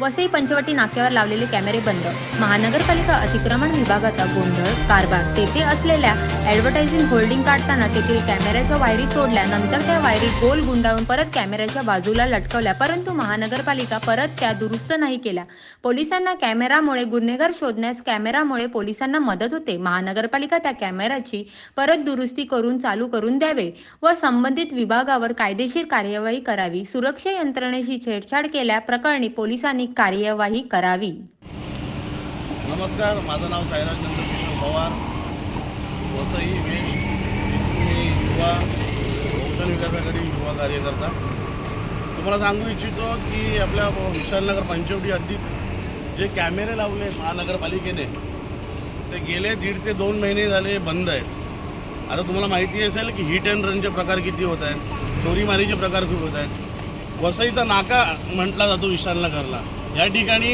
वसई पंचवटी नाक्यावर लावलेले कॅमेरे बंद. महानगरपालिका अतिक्रमण विभागाचा गोंधळ कारभार. तेथे असलेल्या ॲडव्हर्टायझिंग होल्डिंग काढताना तेथील कॅमेऱ्याच्या वायरी तोडल्या. नंतर त्या वायरी गोल गुंडाळून परत कॅमेऱ्याच्या बाजूला लटकवल्या. परंतु महानगरपालिका परत त्या दुरुस्त नाही केल्या. पोलिसांना कॅमेरामुळे गुन्हेगार शोधण्यास कॅमेरामुळे पोलिसांना मदत होते. महानगरपालिका त्या कॅमेऱ्याची परत दुरुस्ती करून चालू करून द्यावे व संबंधित विभागावर कायदेशीर कार्यवाही करावी. सुरक्षा यंत्रणेशी छेडछाड केल्या प्रकरणी पोलिसांनी कार्यवाही करावी. नमस्कार माझं नाव साईराज नंदकिशोर पवार. वसई वेश मी युवा बहुजन विकास आघाडी युवा कार्यकर्ता. तुम्हाला सांगू इच्छितो की आपल्या विशालनगर पंचवटी हद्दीत जे कॅमेरे लावले महानगरपालिकेने ते गेले दीड ते दोन महिने झाले बंद आहेत. आता तुम्हाला माहिती असेल की हिट अँड रनचे प्रकार किती होत आहेत चोरीमारीचे प्रकार खूप होत आहेत. वसईचा नाका म्हटला जातो विशालनगरला. या ठिकाणी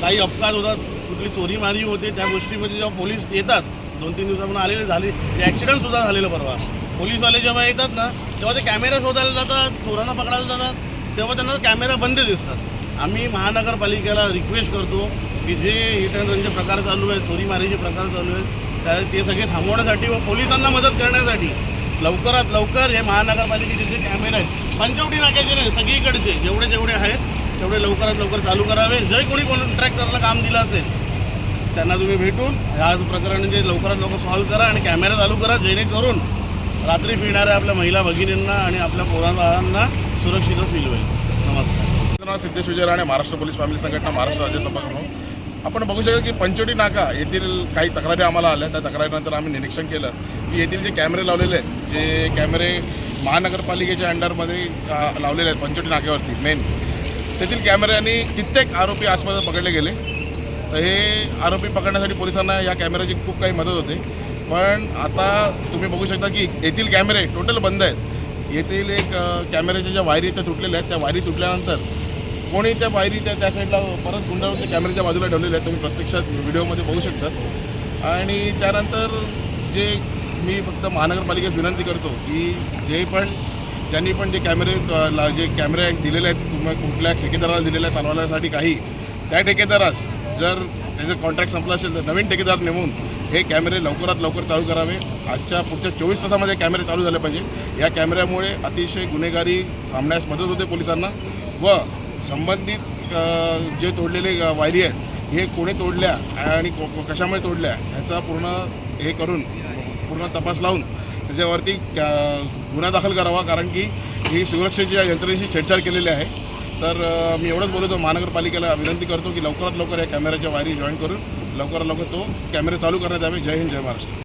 काही अपघात होतात कुठली चोरीमारी होते त्या गोष्टीमध्ये जेव्हा पोलीस येतात दोन तीन दिवसापासून आलेले झाले ते ॲक्सिडंटसुद्धा झालेलं परवा. पोलीसवाले जेव्हा येतात ना तेव्हा ते कॅमेरा शोधायला जातात चोरांना पकडायला जातात तेव्हा त्यांना कॅमेरा बंद दिसतात. आम्ही महानगरपालिकेला रिक्वेस्ट करतो की जे हिट प्रकार चालू आहेत चोरीमारीचे प्रकार चालू आहेत त्या ते सगळे थांबवण्यासाठी व पोलिसांना मदत करण्यासाठी लवकरात लवकर हे महानगरपालिकेचे जे कॅमेरे आहेत पंचवटी नाक्याचे नाही सगळीकडचे जेवढे जेवढे आहेत तेवढे लवकरात लवकर चालू करावे. जे कोणी कॉन्ट्रॅक्टरला काम दिलं असेल त्यांना तुम्ही भेटून ह्या प्रकरण जे लवकरात लवकर सॉल्व्ह करा आणि कॅमेरा चालू करा जेणेकरून रात्री फिरणाऱ्या आपल्या महिला भगिनींना आणि आपल्या पोरांना सुरक्षित फील होईल. नमस्कार. नाव सिद्धेश विजय राणे महाराष्ट्र पोलीस फॅमिली संघटना महाराष्ट्र राज्य सभाप्रमुख आपण बघू शकतो की पंचोटी नाका येथील काही तक्रारी आम्हाला आल्या. त्या तक्रारीनंतर आम्ही निरीक्षण केलं की येथील जे कॅमेरे लावलेले आहेत जे कॅमेरे महानगरपालिकेच्या अंडरमध्ये लावलेले आहेत पंचोटी नाक्यावरती मेन तेथील कॅमेऱ्याने कित्येक आरोपी आसपास पकडले गेले. तर हे आरोपी पकडण्यासाठी पोलिसांना या कॅमेऱ्याची खूप काही मदत होते. पण आता तुम्ही बघू शकता की येथील कॅमेरे टोटल बंद आहेत. येथील एक कॅमेऱ्याच्या ज्या वायरी त्या तुटलेल्या आहेत. त्या वायरी तुटल्यानंतर कोणी त्या वायरी त्या त्या साईडला परत गुंडाळून त्या कॅमेऱ्याच्या बाजूला ठेवलेल्या आहेत. तुम्ही प्रत्यक्षात व्हिडिओमध्ये बघू शकतात आणि त्यानंतर जे मी फक्त महानगरपालिकेस विनंती करतो की जे पण ज्यांनी पण जे कॅमेरे ला- जे कॅमेरे दिलेले आहेत तुम्ही कुठल्या ठेकेदाराला दिलेल्या आहेत चालवण्यासाठी काही त्या ठेकेदारास जर त्याचं कॉन्ट्रॅक्ट संपलं असेल तर नवीन ठेकेदार नेमून हे कॅमेरे लवकरात लवकर चालू करावे. आजच्या पुढच्या चोवीस तासामध्ये कॅमेरे चालू झाले पाहिजे. या कॅमेऱ्यामुळे अतिशय गुन्हेगारी थांबण्यास मदत होते पोलिसांना व संबंधित जे तोडलेले वायरी आहेत हे कोणी तोडल्या आणि को- कशामुळे तोडल्या ह्याचा पूर्ण हे करून पूर्ण तपास लावून त्याच्यावरती गुन्हा दाखल करावा कारण की ही सुरक्षेच्या यंत्रणेशी छेडछाड केलेली आहे. तर मी एवढंच बोलतो महानगरपालिकेला विनंती करतो की लवकरात लवकर या कॅमेऱ्याच्या वायरी जॉईन करून लवकरात लवकर तो कॅमेरे चालू करण्यात यावे. जय हिंद जय महाराष्ट्र.